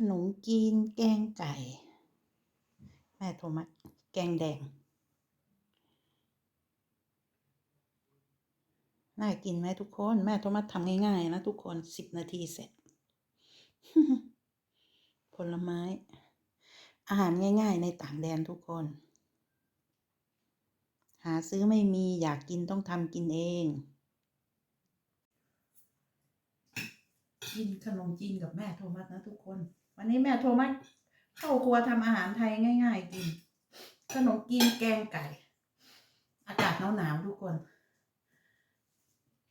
ขนมจีน แกงไก่ แม่โทมัสแกงแดง น่ากินไหมทุกคน แม่โทมัสทำง่ายๆนะทุกคนสิบนาทีเสร็จ ผลไม้ อาหารง่ายๆ ในต่างแดนทุกคน หาซื้อไม่มีอยากกินต้องทำกินเอง กินขนมจีนกับแม่โทมัสนะทุกคน วันนี้แม่โทรมัสเข้าครัวทำอาหารไทยง่าย ๆ กิน ขนมจีนแกงไก่ อากาศหนาวๆทุกคน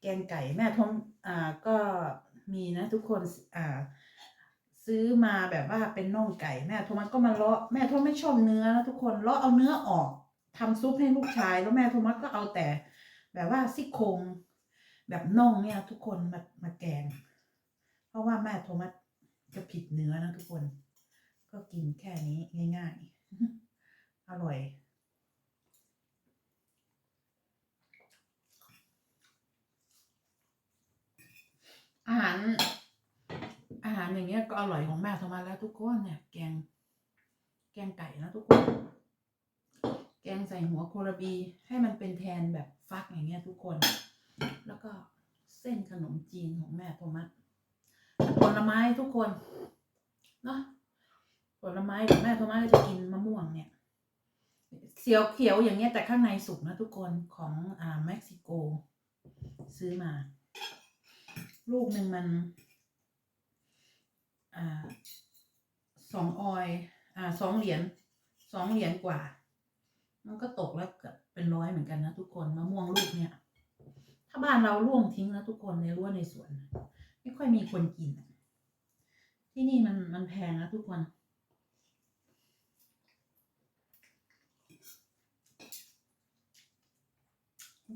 แกงไก่แม่ทมอ่าก็มีนะทุกคนอ่า ซื้อมาแบบว่าเป็นน่องไก่แม่โทมัสก็มาเลาะแม่โทมัสไม่ชอบเนื้อนะทุกคนเลาะเอาเนื้อออกทำซุปให้ลูกชาย แล้วแม่โทมัสก็เอาแต่ แบบว่าซี่โครงแบบน่องเนี่ย ทุกคนมามาแกง เพราะว่าแม่โทมัส จะผิดเนื้อนะทุกคน ก็กินแค่นี้ง่ายๆ อร่อย อาหาร อาหารอย่างเงี้ยก็อร่อยของแม่โทมัสแล้วทุกคนเนี่ย แกง แกงไก่นะทุกคน แกงใส่หัวโคราบี ให้มันเป็นแทนแบบฟักอย่างเงี้ยทุกคน แล้วก็เส้นขนมจีนของแม่โทมัส ผลไม้ทุกคนเนาะผลไม้แม่โทมัสก็จะกินมะม่วงเนี่ยเขียวเขียวอย่างเงี้ยแต่ข้างในสุกนะทุกคนของอ่าเม็กซิโก ซื้อมา ลูกหนึ่งมัน อ่าสองออยอ่าสองเหรียญสองเหรียญกว่า มันก็ตกแล้วเกือบเป็นร้อยเหมือนกันนะทุกคนมะม่วงลูกเนี่ย ถ้าบ้านเราล่วงทิ้งนะทุกคนในรั้วในสวน ไม่ค่อยมีคนกิน ที่นี่มันมันแพงนะทุกคน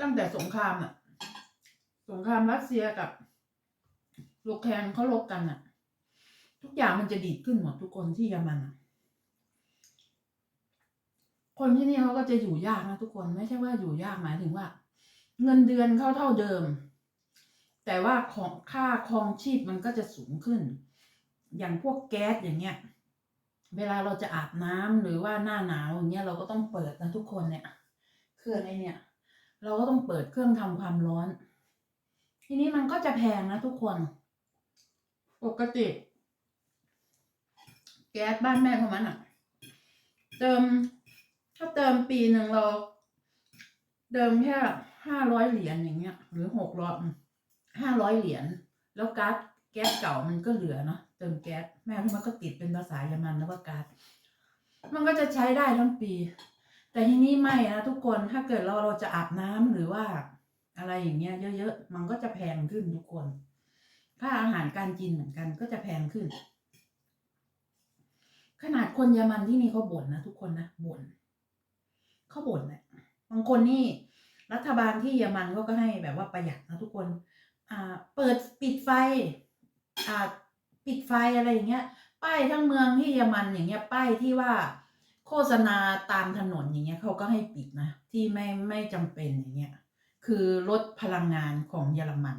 ตั้งแต่สงครามอะสงครามรัสเซียกับยูเคนเขาลบกันอะทุกอย่างมันจะดีดขึ้นหมดทุกคนที่เยอรมันคนที่นี่เขาก็จะอยู่ยากนะทุกคนไม่ใช่ว่าอยู่ยากหมายถึงว่า เงินเดือนเขาเท่าเดิม แต่ว่าของค่าครองชีพมันก็จะสูงขึ้น อย่างพวกแก๊สอย่างเงี้ย เวลาเราจะอาบน้ำหรือว่าหน้าหนาวอย่างเงี้ยเราก็ต้องเปิดนะทุกคนเนี่ย เครื่องไอเนี่ย เราก็ต้องเปิดเครื่องทำความร้อน ทีนี้มันก็จะแพงนะทุกคน ปกติ แก๊สบ้านแม่ของมันอะเติมถ้าเติมปีหนึ่งเราเดิมแค่ห้าร้อยเหรียญอย่างเงี้ย หรือหกร้อย ห้าร้อยเหรียญแล้วก๊าซแก๊สเก่ามันก็เหลือเนาะเติมแก๊สแม่ที่มันก็ติดเป็นภาษาเยอรมันแล้วว่าก๊าซมันก็จะใช้ได้ทั้งปี แต่ทีนี้ไม่นะทุกคนถ้าเกิดเราเราจะอาบน้ำหรือว่า อะไรอย่างเงี้ยเยอะๆมันก็จะแพงขึ้นทุกคน ค่าอาหารการกินเหมือนกันก็จะแพงขึ้น ขนาดคนเยอรมันที่นี่เขาบ่นนะทุกคนนะบ่นเขาบ่นนะบางคนนี่รัฐบาลที่เยอรมันเขาก็ให้แบบว่าประหยัดนะทุกคน เปิดปิดไฟปิดไฟอะไรอย่างเงี้ย ป้ายทั้งเมืองที่เยอรมันอย่างเงี้ยป้ายที่ว่าโฆษณาตามถนนอย่างเงี้ยเขาก็ให้ปิดนะ ที่ไม่ไม่จำเป็นอย่างเงี้ยคือลดพลังงานของเยอรมัน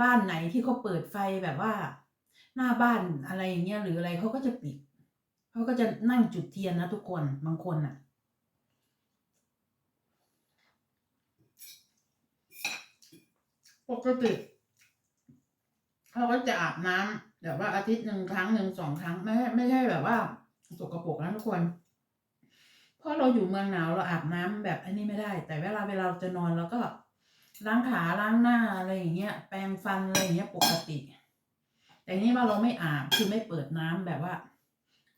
บ้านไหนที่เขาเปิดไฟแบบว่า หน้าบ้านอะไรอย่างเงี้ยหรืออะไรเขาก็จะปิดเขาก็จะนั่งจุดเทียนนะทุกคนบางคนอะ ปกติเขาก็จะอาบน้ำแบบว่าอาทิตย์หนึ่งครั้งหนึ่งสองครั้งไม่ไม่ใช่แบบว่าสกปรกนะทุกคนเพราะเราอยู่เมืองหนาวเราอาบน้ำแบบอันนี้ไม่ได้ แต่เวลาเวลาเราจะนอนเราก็ล้างขาล้างหน้าอะไรอย่างเงี้ย แปรงฟันอะไรอย่างเงี้ยปกติ แต่นี่ว่าเราไม่อาบคือไม่เปิดน้ำแบบว่า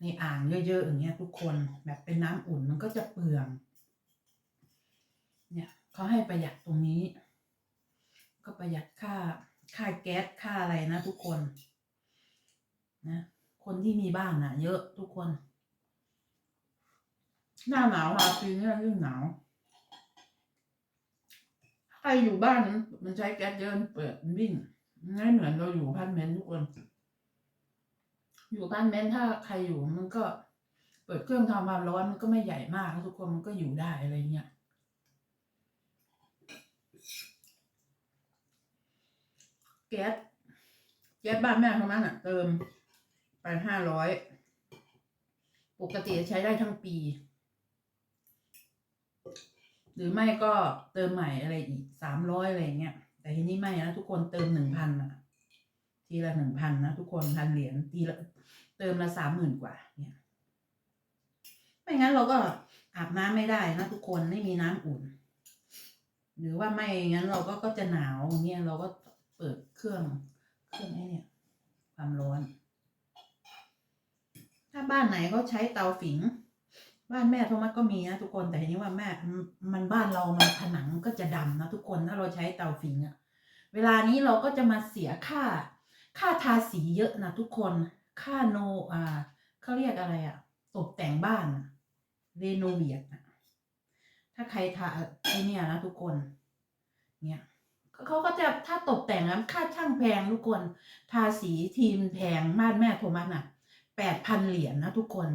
ในอ่างเยอะๆอย่างเงี้ย ทุกคนแบบเป็นน้ำอุ่นมันก็จะเปลือง เนี่ยเขาให้ประหยัดตรงนี้ ก็ประหยัดค่าค่าแก๊สค่าอะไรนะทุกคน นะ คนที่มีบ้านน่ะ เยอะทุกคน หน้าหนาวมาปีนี้ยิ่องหนาวใครอยู่บ้านมันมันใช้แก๊สเยอะมันเปิดวิ่งไม่เหมือนเราอยู่พันเมนทุกคน อยู่บ้านเมนถ้าใครอยู่มันก็เปิดเครื่องทำความร้อนมันก็ไม่ใหญ่มากทุกคนมันก็อยู่ได้อะไรเงี้ย แก๊สแก๊สบ้านแม่ของมันอะ เติมไปห้าร้อยปกติใช้ได้ทั้งปี หรือไม่ก็เติมใหม่อะไรอีกสามร้อยอะไรเงี้ยแต่ทีนี้ไม่นะทุกคนเติมหนึ่งพันอะ ทีละหนึ่งพันนะทุกคนพันเหรียญทีละเติมละสามหมื่นกว่า เนี่ย ไม่งั้นเราก็อาบน้ำไม่ได้นะทุกคนไม่มีน้ำอุ่น หรือว่าไม่งั้นเราก็ก็จะหนาวเงี้ยเราก็ เปิดเครื่องเครื่องไอ้เนี่ย ความร้อน ถ้าบ้านไหนเขาใช้เตาฝิง บ้านแม่โทมัสก็มีนะทุกคนแต่ทีนี้ว่าแม่มันบ้านเรามันผนังก็จะดำนะทุกคนถ้าเราใช้เตาฝิงอะเวลานี้เราก็จะมาเสียค่า ค่าทาสีเยอะนะทุกคนค่าโนอ่าเขาเรียกอะไรอะตกแต่งบ้านเรโนเวียนะถ้าใครทาไอเนี่ยนะทุกคนเนี่ย เขาก็จะถ้าตกแต่งนะค่าช่างแพงทุกคนทาสีทีมแพงบ้านแม่โทมัสน่ะแปดพันเหรียญนะทุกคน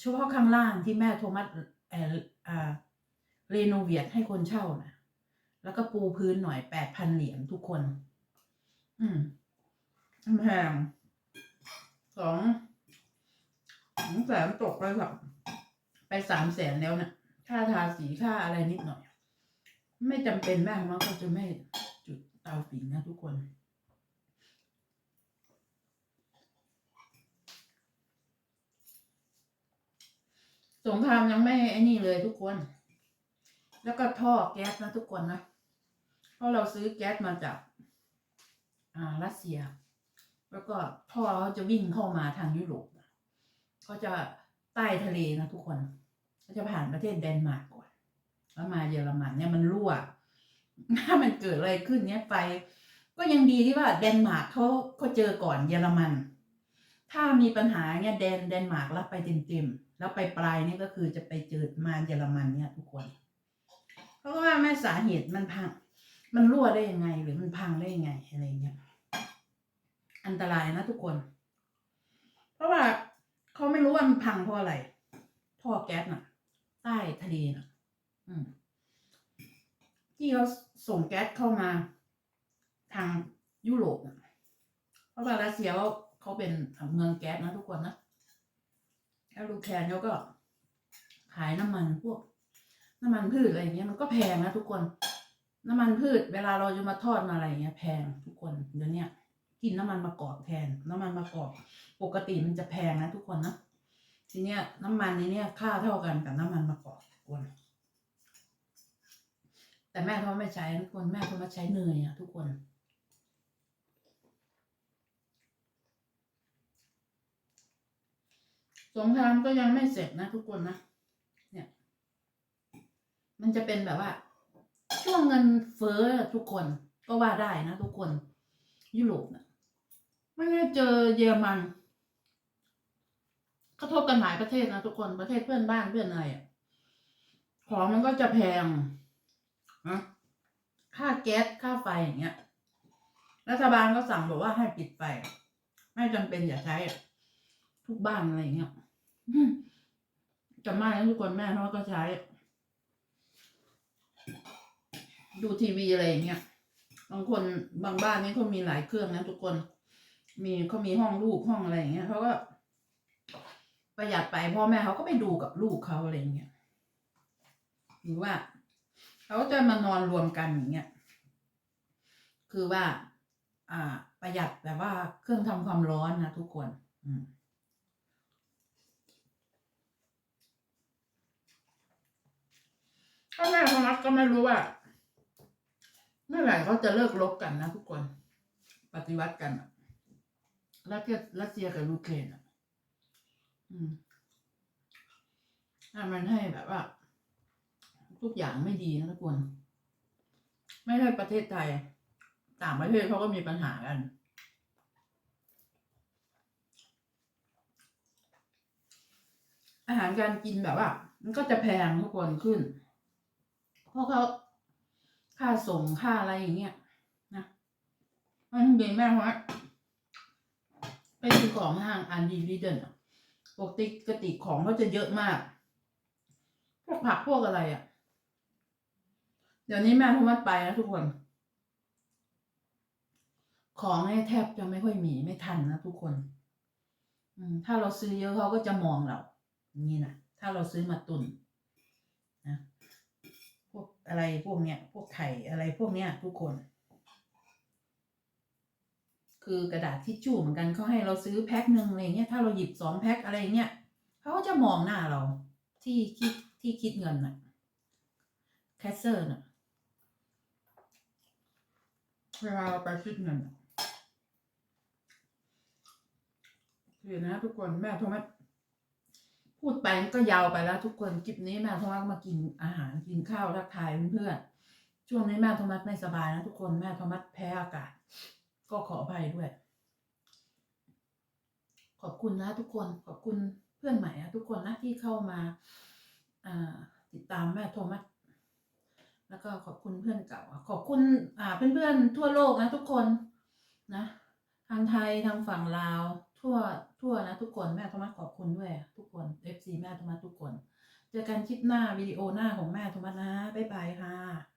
เฉพาะข้างล่างที่แม่โทมัสเอ่ออ่าเรโนเวียทให้คนเช่านะแล้วก็ปูพื้นหน่อยแปดพันเหรียญทุกคน อืมแพงสองสองแสนตกไปแบบไปสามแสนแล้วนะี่ยค่าทาสีค่าอะไรนิดหน่อย ไม่จำเป็นแม่มันก็จะไม่จุดเตาฝิงนะทุกคนสงครามยังไม่ไอ้นี่เลยทุกคน แล้วก็ท่อแก๊สนะทุกคนนะ เพราะเราซื้อแก๊สมาจากอ่ารัสเซีย แล้วก็ท่อเขาจะวิ่งเข้ามาทางยุโรปนะก็จะใต้ทะเลนะทุกคน ก็จะผ่านประเทศเดนมาร์ก แล้วมาเยอรมันเนี่ยมันรั่วถ้ามันเกิดอะไรขึ้นเนี่ยไปก็ยังดีที่ว่าเดนมาร์กเขาเขาเจอก่อนเยอรมัน ถ้ามีปัญหาเนี่ยเดนเดนมาร์กรับไปเต็มๆแล้วไปปลายนี่ก็คือจะไปเจอมาเยอรมันเนี่ยทุกคนเพราะว่าแม่สาเหตุมันพัง มันรั่วได้ยังไง หรือมันพังได้ยังไงอะไรเงี้ยอันตรายนะทุกคน เพราะว่าเขาไม่รู้ว่ามันพังเพราะอะไรท่อแก๊สน่ะ ใต้ทะเลน่ะ ที่เขาส่งแก๊สเข้ามาทางยุโรปเพราะว่ารัสเซียเขาเป็นเมืองแก๊สนะทุกคนนะแล้วลูแคนเขาก็ขายน้ำมันพวก น้ำมันพืชอะไรอย่างเงี้ยมันก็แพงนะทุกคน น้ำมันพืช เวลาเราจะมาทอดมาอะไรเงี้ยแพงทุกคนเดี๋ยวนี้กินน้ำมันมะกอกแทน น้ำมันมะกอกปกติมันจะแพงนะทุกคนนะทีเนี้ยน้ำมันในเนี้ยค่าเท่ากันกับน้ำมันมะกอกทุกคน แต่แม่เขาไม่ใช้ทุกคนแม่เขามาใช้เนยอะทุกคนสงครามก็ยังไม่เสร็จนะทุกคนนะเนี่ย มันจะเป็นแบบว่า ช่วงเงินเฟ้อทุกคนก็ว่าได้นะทุกคน ยุโรปนะไม่ได้เจอเยอรมันกระทบกันหลายประเทศนะทุกคนประเทศเพื่อนบ้านเพื่อนอะไรอะของมันก็จะแพง แก๊สค่าไฟอย่างเงี้ย รัฐบาลก็สั่งบอกว่าให้ปิดไฟไม่จำเป็นอย่าใช้ทุกบ้านอะไรอย่างเงี้ยอืมจำไม่ทุกคนแม่เขาก็ใช้ ดูทีวีอะไรอย่างเงี้ยบางคนบางบ้านนี่เขามีหลายเครื่องนะทุกคน มีเขามีห้องลูกห้องอะไรอย่างเงี้ยเขาก็ ประหยัดไปพ่อแม่เขาก็ไปดูกับลูกเขาอะไรอย่างเงี้ยหรือว่าเขาจะมานอนรวมกันอย่างเงี้ย คือว่า อ่า ประหยัดแบบว่าเครื่องทำความร้อนนะทุกคน อืมก็แม่พนักก็ไม่รู้ว่า เมื่อไหร่เขาจะเลิกลบกันนะทุกคน ปฏิวัติกันรัสเซียรัสเซียกับยูเครนอะ อืมถ้ามันให้แบบว่า ทุกอย่างไม่ดีนะทุกคน ไม่ใช่ประเทศไทย ต่างประเทศเขาก็มีปัญหากัน อาหารการกินแบบว่า มันก็จะแพงทุกคนขึ้น เพราะเขาค่าส่งค่าอะไรอย่างเงี้ยนะมันเย็นแม่ว่าไปซื้อของห้างอันดีดีเดนปกติกติของเขาจะเยอะมาก พวกผักพวกอะไรอะ่ะ เดี๋ยวนี้แม่ทุกวัดไปนะทุกคน ของเนี่ยแทบจะไม่ค่อยมีไม่ทันนะทุกคน อืม ถ้าเราซื้อเยอะเขาก็จะมองเราอย่างนี้นะถ้าเราซื้อมาตุนนะพวกอะไรพวกเนี้ย พวกไข่อะไรพวกเนี้ย ทุกคน คือกระดาษทิชชู่เหมือนกันเขาให้เราซื้อแพ็คหนึ่งอะไรเงี้ยถ้าเราหยิบสองแพ็คอะไรเงี้ยเขาก็จะมองหน้าเรา ที่คิดที่คิดเงินน่ะแคสเซอร์น่ะเวลาเราไปคิดเงินน่ะ คือนะทุกคนแม่โทรมาพูดไปก็ยาวไปแล้ว ทุกคนคลิปนี้แม่โทรมามากินอาหารกินข้าวทักทายเพื่อนๆช่วงนี้แม่โทรมาไม่สบายนะทุกคนแม่โทรมาแพ้อากาศ ก็ขออภัยด้วย ขอบคุณนะทุกคนขอบคุณเพื่อนใหม่นะทุกคนนะที่เข้ามาอติดตามแม่โทมัสแล้วก็ขอบคุณเพื่อนเก่า ขอบคุณอ่าเพื่อนๆทั่วโลกนะทุกคนนะทางไทยทางฝั่งลาว ทั่วทั่วนะทุกคนแม่ธรรมะขอบคุณด้วย ทุกคน FC แม่ธรรมะทุกคน เจอกันคลิปหน้าวิดีโอหน้าของแม่ธรรมะนะบ๊ายบายค่ะ